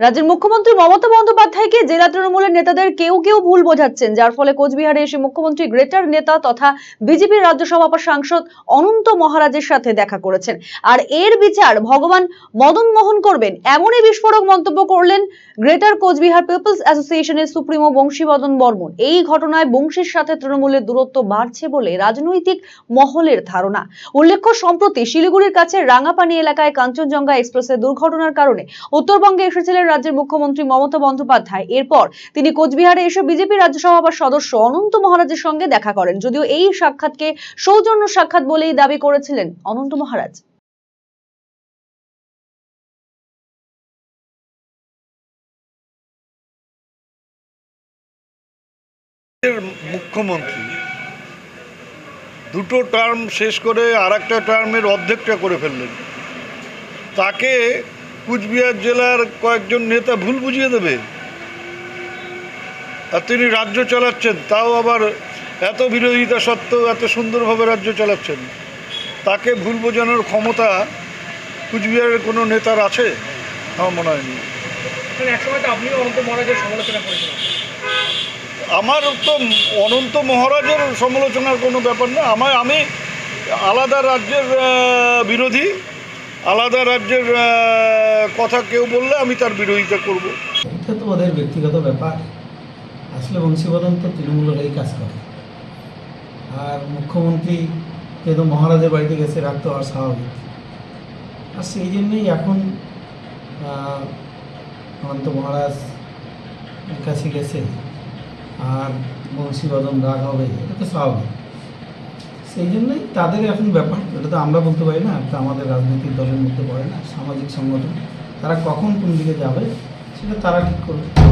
রাজ্যের মুখ্যমন্ত্রী মমতা বন্দ্যোপাধ্যায়কে জেলা তৃণমূলের নেতাদের কেউ কেউ ভুল বোঝাচ্ছেন, যার ফলে কোচবিহারে এসে মুখ্যমন্ত্রী গ্রেটার নেতা তথা বিজেপির রাজ্য সভাপতি সাংসদ অনন্ত মহারাজের সাথে দেখা করেছেন। আর এর বিচার ভগবান মদন মোহন করবেন, এমনই বিস্ফোরক মন্তব্য করলেন গ্রেটার কোচবিহার পিপলস অ্যাসোসিয়েশনের সুপ্রিমো বংশীবদন বর্মন। এই ঘটনায় বংশীর সাথে তৃণমূলের দূরত্ব বাড়ছে বলে রাজনৈতিক মহলের ধারণা। উল্লেখ্য, সম্প্রতি শিলিগুড়ির কাছে রাঙাপানি এলাকায় কাঞ্চনজঙ্ঘা এক্সপ্রেসের দুর্ঘটনার কারণে উত্তরবঙ্গে এসেছিলেন রাজ্যের মুখ্যমন্ত্রী মমতা বন্দ্যোপাধ্যায়। এরপর তিনি কোচবিহারে এসে বিজেপি রাজ্য সভার সদস্য অনন্ত মহারাজের সঙ্গে দেখা করেন। যদিও এই সাক্ষাৎকে সৌজন্য সাক্ষাৎ বলেই দাবি করেছিলেন অনন্ত মহারাজ। মুখ্যমন্ত্রী, দুটো টার্ম শেষ করে আর একটা টার্মের অর্ধেকটা করে ফেললেন। তাকে কুচবিহার জেলার কয়েকজন নেতা ভুল বুঝিয়ে দেবে। আর তিনি রাজ্য চালাচ্ছেন তাও আবার এত বিরোধিতা সত্ত্বেও এত সুন্দরভাবে রাজ্য চালাচ্ছেন। তাকে ভুল বোঝানোর ক্ষমতা কুচবিহারের কোনো নেতার আছে? আমার মনে হয়নি। নেই একসময় আপনিও অনন্ত মহারাজের সমালোচনা করেছিলেন। আমার তো অনন্ত মহারাজের সমালোচনার কোনো ব্যাপার না। আমার আমি আলাদা রাজ্যের বিরোধী। আলাদা রাজ্যের কথা কেউ বললে আমি তার বিরোধিতা করব। এটা তো ওদের ব্যক্তিগত ব্যাপার। আসলে বংশীবদন তো তৃণমূলের এই কাজ করে। আর মুখ্যমন্ত্রী যেহেতু মহারাজের বাড়িতে গেছে রাখতে হওয়ার স্বাভাবিক। আর সেই জন্যই এখন অনন্ত মহারাজ কাছে গেছে। আর বংশীবদন রাগ হবে, এটা তো স্বাভাবিক। সেই জন্যই তাদের এখন ব্যাপার, এটা তো আমরা বলতে পারি না, এটা আমাদের রাজনৈতিক দলের মধ্যে পড়ে না, সামাজিক সংগঠন, তারা কখন কোন দিকে যাবে, সেটা তারা ঠিক করবে।